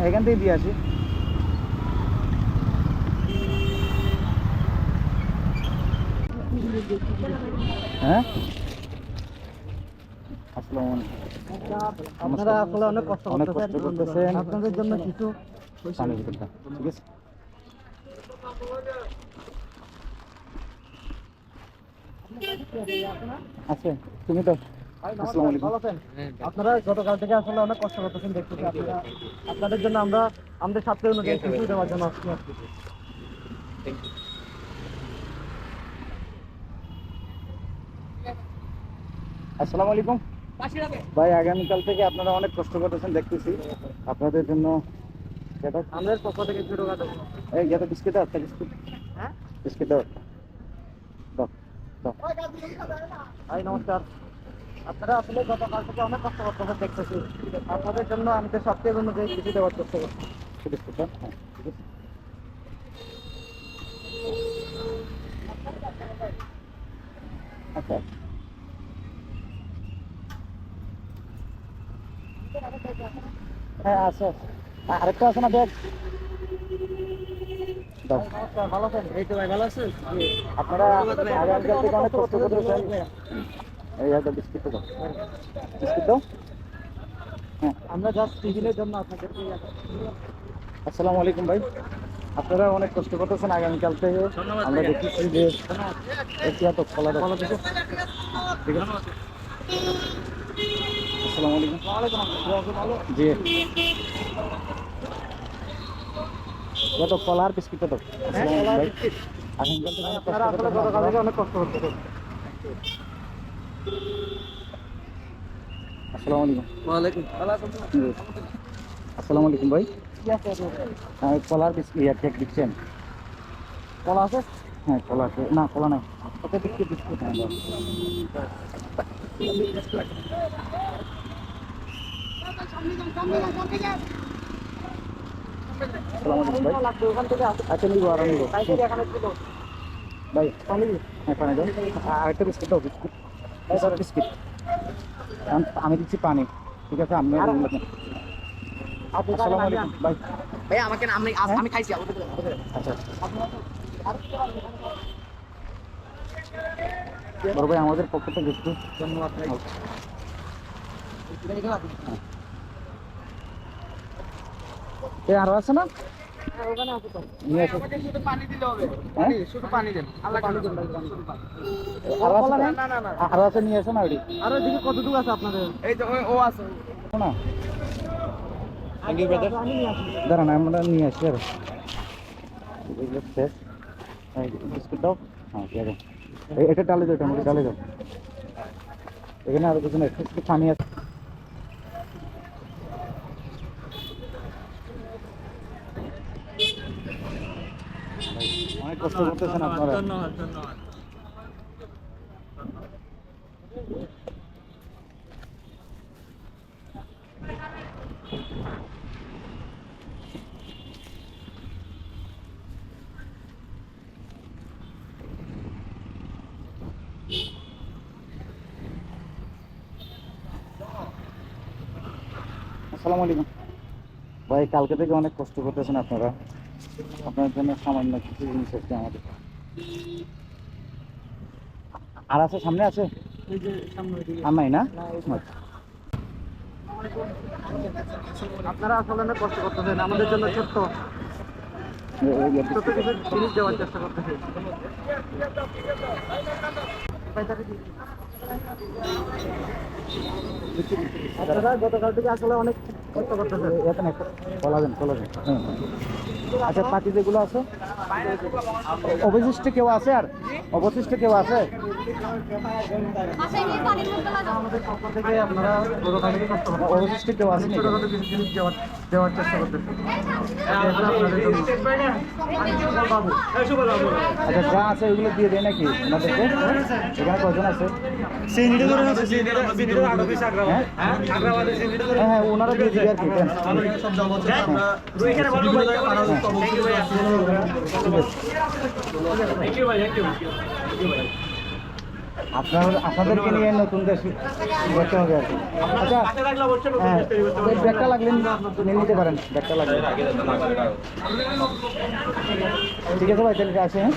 এখান থেকে দিয়ে আসি। হ্যাঁ? আপনারা আসলে অনেক কষ্ট করতেছেন আপনাদের জন্য কিছু ঠিক আছে? আছে তুমি তো আপনারা গতকাল থেকে আসলে অনেক কষ্ট করতেছেন দেখতেছি আপনারা। আপনাদের জন্য আমরা আমাদের সাথে অনুযায়ী কিছু দেওয়ার জন্য আসছি আসসালামু আলাইকুম। ভাই আগামীকাল থেকে আপনারা অনেক কষ্ট করতেছেন দেখতেছি। আপনাদের জন্য যেটা আমাদের পক্ষ থেকে ছোটখাটো এই বিস্কিট আছে বিস্কিট। হ্যাঁ? বিস্কিট দাও। দাও দাও। ভাই নমস্কার। আপনারা আসলে গতকাল থেকে অনেক কষ্ট করতেছেন দেখতেছি। আপনাদের জন্য আমাদের সবচেয়ে অনুযায়ী কিছু দেওয়ার চেষ্টা করছি। হ্যাঁ আচ্ছা। হ্যাঁ আছে। আরেকটা আছে না তো আপনারা আগামীকাল থেকে অনেক কষ্ট করতেছেন। এই একটা বিস্কিট দাও। বিস্কিট দাও? হ্যাঁ। আমরা জাস্ট টিফিনের জন্য আপনাদেরকে আসসালামু আলাইকুম ভাই। আপনারা অনেক কষ্ট করতেছেন আগামীকাল থেকে। আমরা দেখতেছি যে একটি হাত খোলা রাখো ঠিক আছে? আসসালামু আলাইকুম। জি। যত কলা আর বিস্কিট দাও। আসসালামু আলাইকুম ভাই আগামীকাল থেকে অনেক কষ্ট করতেছেন আসসালামু আলাইকুম। ওয়ালাইকুম। আসসালামু। আলাইকুম ভাই। কি আছে আপনাদের? হ্যাঁ কলার বিস্কিট ইয়া কেক দিচ্ছেন? কলা আছে? হ্যাঁ কলা আছে। না কলা নাই। ওটা বিস্কিট বিস্কিট। হ্যাঁ আসসালামু আলাইকুম ভাই। আচ্ছা নিবো আর ভাই হ্যাঁ পানি দাও। আর একটা বিস্কিট দাও বিস্কিট। বিস্কিট আমি দিচ্ছি পানি। ঠিক আছে আপনি আপনি আসসালামু আলাইকুম ভাই। ভাই আমাকে আমি হ্যাঁ? আমি খাইছি আচ্ছা বড় ভাই আমাদের পক্ষ থেকে একটু ধন্যবাদ ভাই। আরও আছে না? হ্যাঁ? শুধু পানি দেন। আল্লাহ পানি দেন। আরও আছে? না না না না। আরও আছে নিয়ে আসো না আর কতটুকু আছে আপনাদের? এই তো ও আছে। না। থ্যাংক ইউ ব্রাদার দাঁড়ান আমরা নিয়ে আসি আর। এগুলো শেষ। বিস্কুট দাও। হ্যাঁ ঠিক আছে এই- এটা ডালে দাও এটা আমাকে ডালে দাও। এখানে আরও কিছু না একটু একটু পানি আছে। কষ্ট করতেছেন আপনারা। ধন্যবাদ ধন্যবাদ আসসালামু আলাইকুম। ভাই কালকে থেকে অনেক কষ্ট করতেছেন আপনারা। আপনার জন্য সামান্য কিছু জিনিস আছে আমাদের। আর আছে সামনে আছে? নাই না? না। আচ্ছা। আপনারা আসলে অনেক কষ্ট করতেছেন আমাদের জন্য ছোট্ট। ছোট্ট কিছু জিনিস দেওয়ার চেষ্টা করতেছি। আপনারা গতকাল থেকে আসলে অনেক আচ্ছা পাতি যেগুলো আছে? অবশিষ্ট কেউ আছে আর অবশিষ্ট কেউ আছে? করতেছেন অবশিষ্ট কেউ আছে দেওয়ার চেষ্টা করতেছি। আচ্ছা যা আছে ওইগুলো দিয়ে দেয় নাকি ওনাদেরকে এখানে কজন আছে? হ্যাঁ? হ্যাঁ হ্যাঁ ওনারা দিয়ে দিবে আর কি ঠিক আছে আপনার আপনাদেরকে নিয়ে নতুনদের করতে হবে আর কি। আচ্ছা হ্যাঁ এই ব্যাগটা লাগলে নিয়ে নিতে পারেন, ব্যাগটা লাগলে। ঠিক আছে ভাই, তাহলে আসে হ্যাঁ।